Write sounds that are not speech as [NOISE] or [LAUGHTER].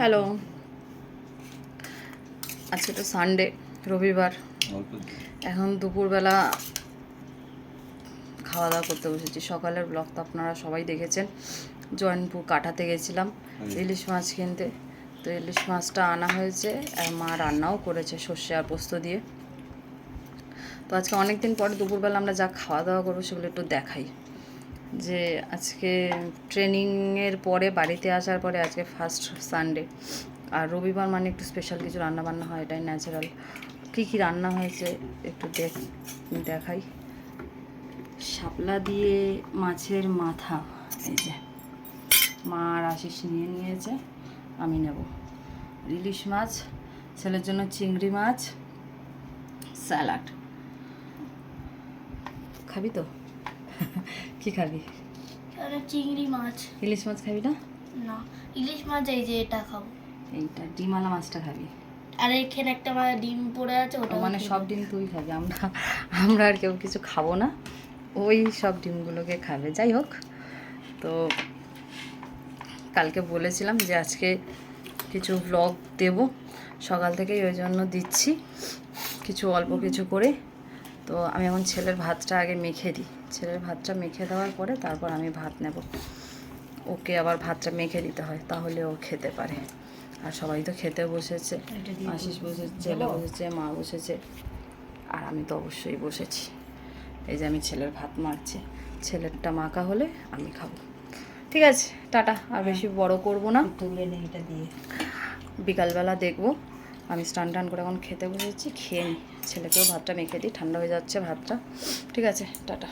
Hello আজকে তো Sunday রবিবার। এখন দুপুরবেলা খাওয়া দাওয়া করতে বসেছি। সকালের ব্লগ তো আপনারা সবাই দেখেছেন। জয়নপুর কাটাতে গেছিলাম। ইলিশ মাছ কিনতে। তো ইলিশ মাছটা আনা হয়েছে। আর মা রান্নাও করেছে সর্ষে আর পোস্ত দিয়ে। তো আজকে অনেক দিন পরে দুপুরবেলা আমরা যা খাওয়া দাওয়া করব সেগুলো একটু দেখাই। যে আজকে ট্রেনিংয়ের পরে বাড়িতে আসার পরে আজকে ফার্স্ট সানডে। আর রবিবার মানে একটু স্পেশাল কিছু রান্না বান্না হয়, এটাই ন্যাচারাল কী কী রান্না হয়েছে একটু দেখ, দেখাই। শাপলা দিয়ে মাছের মাথা, এই যে। মা আর আশিস নিয়ে নিয়েছে, আমি নেব। ইলিশ মাছ, ছেলের জন্য চিংড়ি মাছ, স্যালাড। খাবি তো? [LAUGHS] কি খাবি? চিংড়ি মাছ। ইলিশ মাছ খাবি না? না ইলিশ মাছ এই যে এটা খাব। এইটা ডিমালা মাছটা খাবি। আর এখানে একটা আমার ডিম পড়ে আছে ওটা মানে সব ডিম তুই খাবি আমরা আমরা আর কেউ কিছু খাব না। ওই সব ডিমগুলোকে খাবে। যাই হোক তো কালকে বলেছিলাম যে আজকে কিছু ব্লগ দেব। সকাল থেকেই ওই জন্য দিচ্ছি। কিছু অল্প কিছু করে তো আমি এখন ছেলের ভাতটা আগে মেখে দিই। ছেলের ভাতটা মেখে দেওয়ার পরে তারপর আমি ভাত নেব। ওকে আবার ভাতটা মেখে দিতে হয় তাহলে ও খেতে পারে। আর সবাই তো খেতে বসেছে আশিস বসেছে ছেলে বসেছে মা বসেছে আর আমি তো অবশ্যই বসেছি। এই যে আমি ছেলের ভাত মারছি ছেলেরটা মাখা হলে আমি খাব। ঠিক আছে টাটা আর বেশি বড় করব না। তুলে নেই এটা দিয়ে। বিকালবেলা দেখব আমি স্নান টান করে এখন খেতে বসেছি খেয়ে নিই ছেলেকেও ভাতটা মেখে দিই ঠান্ডা হয়ে যাচ্ছে ভাতটা। ঠিক আছে টাটা।